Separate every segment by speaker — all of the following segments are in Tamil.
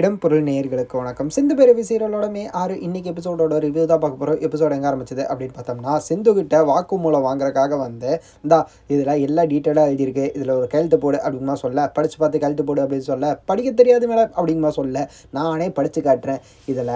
Speaker 1: இடம் பொருள் நேயர்களுக்கு வணக்கம். சிந்து பேரவி சீரியலோட மே ஆறு இன்னைக்கு எபிசோடோட ரிவ்யூ தான் பார்க்க போகிறோம் எபிசோட் எங்கே ஆரம்பிச்சது அப்படின்னு பார்த்தோம்னா சிந்து கிட்ட வாக்குமூலம் வாங்குறதுக்காக வந்து இந்தா இதில் எல்லா டீட்டெயிலாக எழுதியிருக்கு. இதில் ஒரு கழுத்து போடு அப்படிங்கமா சொல்ல படித்து பார்த்து கழுத்து போடு அப்படின்னு சொல்ல படிக்க தெரியாது மேடம் அப்படிங்கமா சொல்ல நானே படித்து காட்டுறேன். இதில்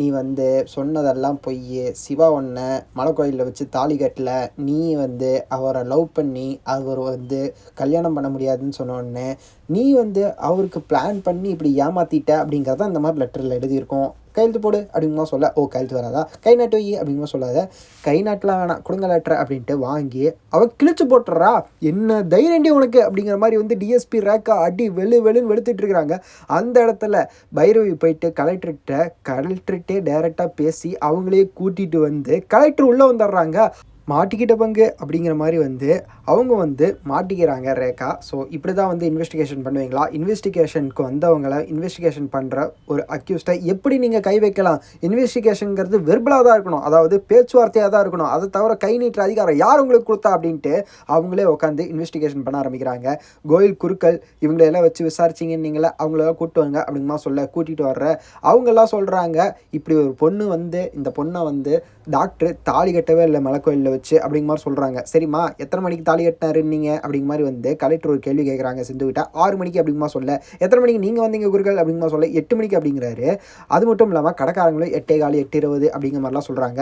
Speaker 1: நீ வந்து சொன்னதெல்லாம் பொய் சிவா ஒன்று மலை கோயிலில் வச்சு தாலி கட்டல நீ வந்து அவரை லவ் பண்ணி அவர் வந்து கல்யாணம் பண்ண முடியாதுன்னு சொன்ன உடனே நீ வந்து அவருக்கு பிளான் பண்ணி இப்படி ஏமாத்திட்ட அப்படிங்கிறத இந்த மாதிரி லெட்டரில் எழுதியிருக்கோம். கையெழுத்து போடு அப்படிங்கமா சொல்ல ஓ கையெழுத்து வராதா? கை நாட்டு வை அப்படிங்கமா சொல்லாத. கை நாட்டில் வேணாம் கொடுங்க லெட்டர் அப்படின்ட்டு வாங்கி அவள் கிழிச்சு போட்டுறா. என்ன தைரியண்டி உனக்கு? அப்படிங்கிற மாதிரி வந்து டிஎஸ்பி ரேக்கா அடி வெளு வெளுன்னு வெளுத்துட்டு இருக்கிறாங்க. அந்த இடத்துல பைரவி போயிட்டு கலெக்டர்கிட்ட கலெக்டர்கிட்டே டைரெக்டாக பேசி அவங்களே கூட்டிகிட்டு வந்து கலெக்டர் உள்ளே வந்துடுறாங்க. மாட்டிக்கிட்ட பங்கு அப்படிங்கிற மாதிரி வந்து அவங்க வந்து மாட்டிக்கிறாங்க ரேகா. ஸோ இப்படி தான் வந்து இன்வெஸ்டிகேஷன் பண்ணுவீங்களா? இன்வெஸ்டிகேஷனுக்கு வந்தவங்கள இன்வெஸ்டிகேஷன் பண்ணுற ஒரு அக்யூஸ்டை எப்படி நீங்கள் கை வைக்கலாம்? இன்வெஸ்டிகேஷனுங்கிறது வெர்பலாக தான் இருக்கணும். அதாவது பேச்சுவார்த்தையாக தான் இருக்கணும். அதை தவிர கை நீட்டுற அதிகாரம் யார் உங்களுக்கு கொடுத்தா அப்படின்ட்டு அவங்களே உட்காந்து இன்வெஸ்டிகேஷன் பண்ண ஆரம்பிக்கிறாங்க. கோயில் குருக்கள் இவங்களெல்லாம் வச்சு விசாரிச்சிங்கன்னு நீங்களே அவங்களெல்லாம் கூப்பிட்டு வாங்க அப்படிங்கமா சொல்ல கூட்டிகிட்டு வர்ற. அவங்கெல்லாம் சொல்கிறாங்க இப்படி ஒரு பொண்ணு வந்து இந்த பொண்ணை வந்து டாக்டர் தாலி கட்டவே இல்லை மலைக்கோயிலில் வந்துச்சு அப்படிங்கிற மாதிரி சொல்கிறாங்க சரிம்மா எத்தனை மணிக்கு தாலி கட்டினாரு நீங்கள் அப்படிங்க மாதிரி வந்து கலெக்டர் ஒரு கேள்வி கேட்குறாங்க சிந்து கிட்ட. ஆறு மணிக்கு அப்படிங்கமா சொல்ல. எத்தனை மணிக்கு நீங்கள் வந்தீங்க குருக்கள்? அப்படிங்கமா சொல்ல. எட்டு மணிக்கு அப்படிங்கிறாரு. அது மட்டும் இல்லாமல் கடைக்காரங்களும் எட்டே காலி எட்டு இருபது அப்படிங்கிற மாதிரிலாம் சொல்கிறாங்க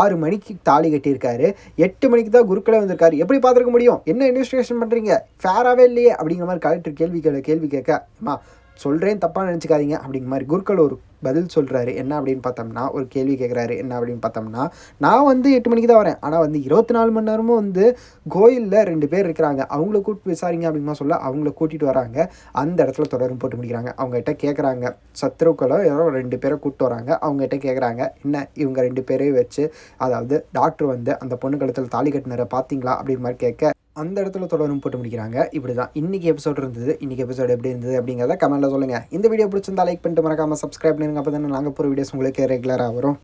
Speaker 1: ஆறு மணிக்கு தாலி கட்டியிருக்காரு. எட்டு மணிக்கு தான் குருக்களே வந்திருக்காரு. எப்படி பார்த்துருக்க முடியும்? என்ன இன்வெஸ்டிகேஷன் பண்ணுறீங்க ஃபேராகவே இல்லையே அப்படிங்கிற மாதிரி கலெக்டர் கேள்வி கேள்வி கேள்வி கேட்க அம்மா சொல்கிறேன் தப்பாக நினச்சிக்காதீங்க அப்படிங்கிற மாதிரி குருக்கள் ஒரு பதில் சொல்கிறாரு என்ன அப்படின்னு பார்த்தோம்னா ஒரு கேள்வி கேட்குறாரு என்ன அப்படின்னு பார்த்தோம்னா நான் வந்து எட்டு மணிக்கு தான் வரேன். ஆனால் வந்து இருபத்தி நாலு மணி நேரமும் வந்து கோயிலில் ரெண்டு பேர் இருக்கிறாங்க. அவங்கள கூப்பிட்டு விசாரிங்க அப்படிமா சொல்ல அவங்கள கூட்டிகிட்டு வராங்க. அந்த இடத்துல தொடரும் போட்டு முடிக்கிறாங்க. அவங்ககிட்ட கேட்குறாங்க சத்ருக்களோ யாரோ ரெண்டு பேரை கூப்பிட்டு வராங்க. அவங்ககிட்ட கேட்குறாங்க என்ன இவங்க ரெண்டு பேரையும் வச்சு அதாவது டாக்டர் வந்து அந்த பொண்ணு கழுத்தில் தாலி கட்டினரை பார்த்தீங்களா? அப்படின்னு மாதிரி கேட்க அந்த இடத்துல தொடரும் போட்டு முடிக்கிறாங்க. இப்படி தான் இன்றைக்கி எபிசோட் இருந்தது. இன்றைக்கி எபிசோட் எப்படி இருந்தது அப்படிங்கிறத கமெண்ட்டில் சொல்லுங்கள் இந்த வீடியோ பிடிச்சிருந்தா லைக் பண்ணிட்டு மறக்காமல் சப்ஸ்கிரைப் பண்ணுங்க அப்போ தானே நாங்கள் போகிற வீடியோஸ் உங்களுக்கு ரெகுலராக வரும்.